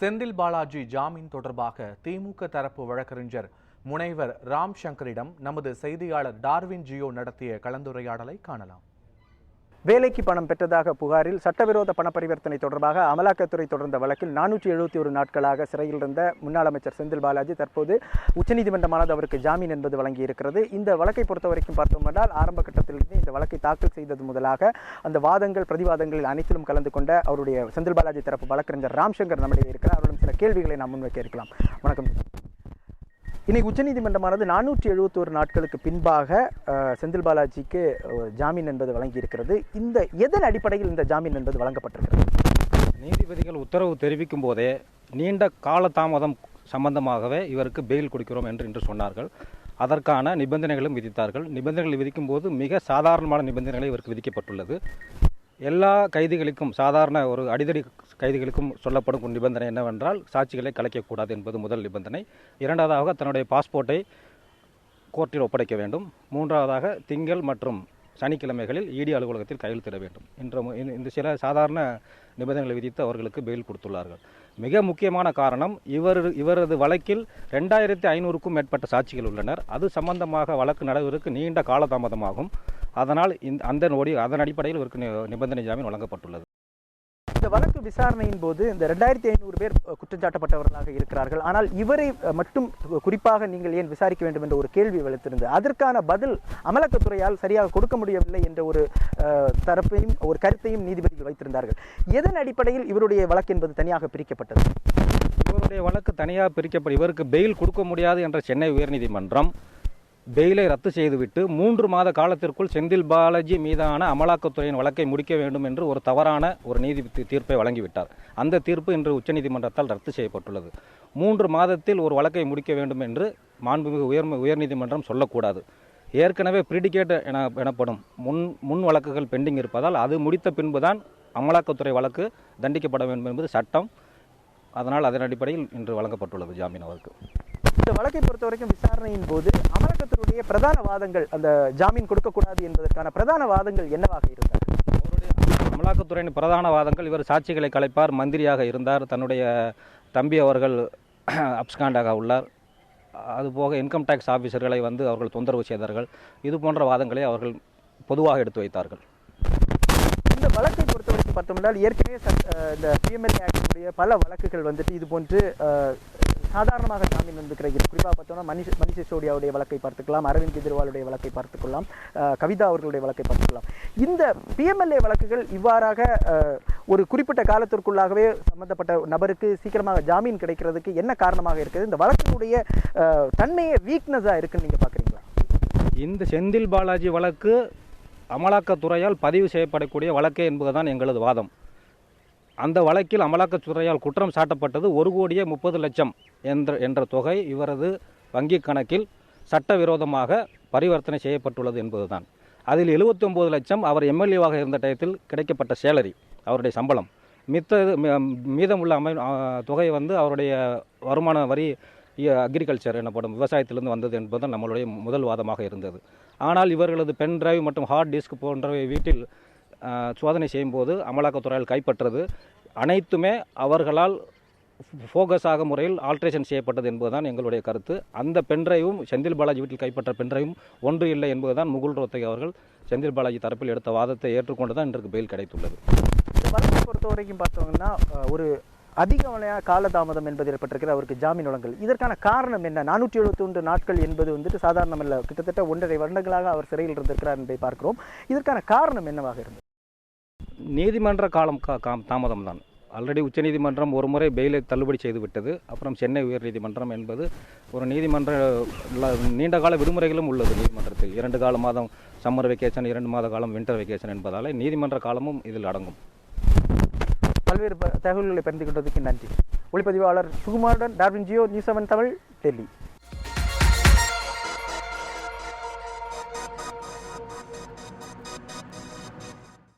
செந்தில் பாலாஜி ஜாமீன் தொடர்பாக திமுக தரப்பு வழக்கறிஞர் முனைவர் ராம் சங்கரிடம் நமது செய்தியாளர் டார்வின் ஜியோ நடத்திய கலந்துரையாடலை காணலாம். வேலைக்கு பணம் பெற்றதாக புகாரில் சட்டவிரோத பண பரிவர்த்தனை தொடர்பாக அமலாக்கத்துறை தொடர்ந்த வழக்கில் நானூற்றி எழுபத்தி ஒரு நாட்களாக சிறையில் இருந்த முன்னாள் அமைச்சர் செந்தில் பாலாஜி தற்போது உச்சநீதிமன்றமானது அவருக்கு ஜாமீன் என்பது வழங்கியிருக்கிறது. இந்த வழக்கை பொறுத்த வரைக்கும் பார்த்தோம் என்றால் ஆரம்ப கட்டத்திலிருந்து இந்த வழக்கை தாக்கல் செய்தது முதலாக அந்த வாதங்கள் பிரதிவாதங்களில் அனைத்திலும் கலந்து கொண்ட அவருடைய செந்தில் பாலாஜி தரப்பு வழக்கறிஞர் ராம்சங்கர் நம்மிடையே இருக்கிறார். அவரிடம் சில கேள்விகளை நாம் முன்வைக்க இருக்கலாம். வணக்கம். இன்னைக்கு உச்சநீதிமன்றமானது நானூற்றி எழுபத்தோரு நாட்களுக்கு பின்பாக செந்தில் பாலாஜிக்கு ஜாமீன் என்பது வழங்கியிருக்கிறது. இந்த எதன் அடிப்படையில் இந்த ஜாமீன் என்பது வழங்கப்பட்டிருக்கிறது? நீதிபதிகள் உத்தரவு தெரிவிக்கும் போதே நீண்ட காலதாமதம் சம்பந்தமாகவே இவருக்கு பெயில் கொடுக்கிறோம் என்று இன்று சொன்னார்கள். அதற்கான நிபந்தனைகளும் விதித்தார்கள். நிபந்தனைகள் விதிக்கும் போது மிக சாதாரணமான நிபந்தனைகளை இவருக்கு விதிக்கப்பட்டுள்ளது. எல்லா கைதிகளுக்கும் சாதாரண ஒரு அடிதடி கைதிகளுக்கும் சொல்லப்படும் நிபந்தனை என்னவென்றால் சாட்சிகளை கலைக்கக்கூடாது என்பது முதல் நிபந்தனை. இரண்டாவதாக தன்னுடைய பாஸ்போர்ட்டை கோர்ட்டில் ஒப்படைக்க வேண்டும். மூன்றாவதாக திங்கள் மற்றும் சனிக்கிழமைகளில் இடி அலுவலகத்தில் கையெழுத்திட வேண்டும் என்ற இந்த- சில சாதாரண நிபந்தனைகளை விதித்து அவர்களுக்கு பெயில் கொடுத்துள்ளார்கள். மிக முக்கியமான காரணம் இவர் இவரது வழக்கில் ரெண்டாயிரத்தி ஐநூறுக்கும் மேற்பட்ட சாட்சிகள் உள்ளனர். அது சம்பந்தமாக வழக்கு நடவதற்கு நீண்ட காலதாமதமாகும். அதனால் இந்த அந்த நொடி அதன் அடிப்படையில் நி- நிபந்தனை ஜாமீன் வழங்கப்பட்டுள்ளது. இந்த வழக்கு விசாரணையின் போது இந்த ரெண்டாயிரத்தி ஐநூறு பேர் அஹ், குற்றச்சாட்டப்பட்டவர்களாக இருக்கிறார்கள். ஆனால் இவரை மட்டும் குறிப்பாக நீங்கள் ஏன் விசாரிக்க வேண்டும் என்ற ஒரு கேள்வி வலுத்திருந்தது அதற்கான பதில் அமலாக்கத்துறையால் சரியாக கொடுக்க முடியவில்லை என்ற ஒரு தரப்பையும் ஒரு கருத்தையும் நீதிபதிகள் வைத்திருந்தார்கள். எதன் அடிப்படையில் இவருடைய வழக்கு என்பது தனியாக பிரிக்கப்பட்டது? இவருடைய வழக்கு தனியாக பிரிக்கப்படும் இவருக்கு பெயில் கொடுக்க முடியாது என்ற சென்னை உயர்நீதிமன்றம் பெயிலை ரத்து செய்துவிட்டு மூன்று மாத காலத்திற்குள் செந்தில் பாலாஜி மீதான அமலாக்கத்துறையின் வழக்கை முடிக்க வேண்டும் என்று ஒரு தவறான ஒரு நீதி தீர்ப்பை வழங்கிவிட்டார். அந்த தீர்ப்பு இன்று உச்சநீதிமன்றத்தால் ரத்து செய்யப்பட்டுள்ளது. மூன்று மாதத்தில் ஒரு வழக்கை முடிக்க வேண்டும் என்று மாண்புமிகு உயர் உயர்நீதிமன்றம் சொல்லக்கூடாது. ஏற்கனவே பிரிடிகேட் என எனப்படும் முன் முன் வழக்குகள் பெண்டிங் இருப்பதால் அது முடித்த பின்புதான் அமலாக்கத்துறை வழக்கு தண்டிக்கப்பட வேண்டும் என்பது சட்டம். அதனால் அதன் அடிப்படையில் இன்று வழங்கப்பட்டுள்ளது ஜாமீன் அவருக்கு. இந்த வழக்கை பொறுத்த வரைக்கும் விசாரணையின் போது அமலாக்கத்துறையுடைய பிரதான வாதங்கள் அந்த ஜாமீன் கொடுக்கக்கூடாது என்பதற்கான பிரதான வாதங்கள் என்னவாக இருந்தார் அமலாக்கத்துறையின் பிரதான வாதங்கள் இவர் சாட்சிகளை கலைப்பார் மந்திரியாக இருந்தார் தன்னுடைய தம்பி அவர்கள் அப்ஸ்காண்டாக உள்ளார். அதுபோக இன்கம் டேக்ஸ் ஆஃபீஸர்களை வந்து அவர்கள் தொந்தரவு செய்தார்கள். இது போன்ற வாதங்களை அவர்கள் பொதுவாக எடுத்து வைத்தார்கள். இந்த வழக்கை பொறுத்த வரைக்கும் பார்த்தோம்னால் ஏற்கனவே இந்த பிஎம்எல்ஏ ஆக்டுடைய பல வழக்குகள் வந்துட்டு இது போன்று சாதாரணமாக ஜாமீன் வந்து கிடைக்கிறது குறிப்பாக பார்த்தோம்னா மணிஷ் மணிஷ் சிசோடியாவுடைய வழக்கை பார்த்துக்கலாம் அரவிந்த் கெஜ்ரிவாலுடைய வழக்கை பார்த்துக்கொள்ளலாம் கவிதா அவர்களுடைய வழக்கை பார்த்துக்கலாம். இந்த பிஎம்எல்ஏ வழக்குகள் இவ்வாறாக ஒரு குறிப்பிட்ட காலத்திற்குள்ளாகவே சம்பந்தப்பட்ட நபருக்கு சீக்கிரமாக ஜாமீன் கிடைக்கிறதுக்கு என்ன காரணமாக இருக்குது? இந்த வழக்கினுடைய தன்மையை தன்மையே வீக்னஸாக இருக்குன்னு நீங்கள் பார்க்குறீங்களா? இந்த செந்தில் பாலாஜி வழக்கு அமலாக்கத்துறையால் பதிவு செய்யப்படக்கூடிய வழக்கே என்பதுதான் எங்களது வாதம். அந்த வழக்கில் அமலாக்கத்துறையால் குற்றம் சாட்டப்பட்டது ஒரு கோடியே முப்பது லட்சம் என்ற என்ற தொகை இவரது வங்கிக் கணக்கில் சட்டவிரோதமாக பரிவர்த்தனை செய்யப்பட்டுள்ளது என்பதுதான். அதில் 79 லட்சம் அவர் எம்எல்ஏவாக இருந்த டயத்தில் கிடைக்கப்பட்ட சேலரி அவருடைய சம்பளம். மித்த மீதமுள்ள அமை தொகை வந்து அவருடைய வருமான வரி அக்ரிகல்ச்சர் எனப்படும் விவசாயத்திலிருந்து வந்தது என்பது நம்மளுடைய முதல் வாதமாக இருந்தது. ஆனால் இவர்களது பென் டிரைவ் மற்றும் ஹார்ட் டிஸ்க் போன்றவை வீட்டில் சோதனை செய்யும்போது அமலாக்கத்துறையால் கைப்பற்றது. அனைத்துமே அவர்களால் ஃபோகஸ் ஆக முறையில் ஆல்ட்ரேஷன் செய்யப்பட்டது என்பதுதான் எங்களுடைய கருத்து. அந்த பென்ட்ரைவும் செந்தில் பாலாஜி வீட்டில் கைப்பற்ற பென்ட்ரைவும் ஒன்று இல்லை என்பதுதான் முகுல் ரோத்தகி அவர்கள் செந்தில் பாலாஜி தரப்பில் எடுத்த வாதத்தை ஏற்றுக்கொண்டு தான் இன்றைக்கு பெயில் கிடைத்துள்ளது. வழக்கை பொறுத்த வரைக்கும் பார்த்தோம்னா ஒரு அதிகமலையான காலதாமதம் என்பது ஏற்பட்டிருக்கிற அவருக்கு ஜாமீன் வழங்கல். இதற்கான காரணம் என்ன? நானூற்றி எழுபத்தொன்று நாட்கள் என்பது வந்துட்டு சாதாரணமல்ல. கிட்டத்தட்ட ஒன்றரை வருடங்களாக அவர் சிறையில் இருந்திருக்கிறார் என்பதை பார்க்கிறோம். இதற்கான காரணம் என்னவாக இருந்தது? நீதிமன்ற காலம் கா காம் தாமதம் தான் ஆல்ரெடி உச்சநீதிமன்றம் ஒரு முறை பெயிலை தள்ளுபடி செய்துவிட்டது. அப்புறம் சென்னை உயர்நீதிமன்றம் என்பது ஒரு நீதிமன்ற நீண்ட கால விடுமுறைகளும் உள்ளது நீதிமன்றத்தில். இரண்டு கால மாதம் சம்மர் வெக்கேஷன் இரண்டு மாத காலம் வின்டர் வெக்கேஷன் என்பதால் நீதிமன்ற காலமும் இதில் அடங்கும். பல்வேறு தகவல்களை பகிர்ந்து கொண்டதுக்கு நன்றி. ஒளிப்பதிவாளர் சுகுமாருடன் Darwin Jio news seven Tamil Delhi.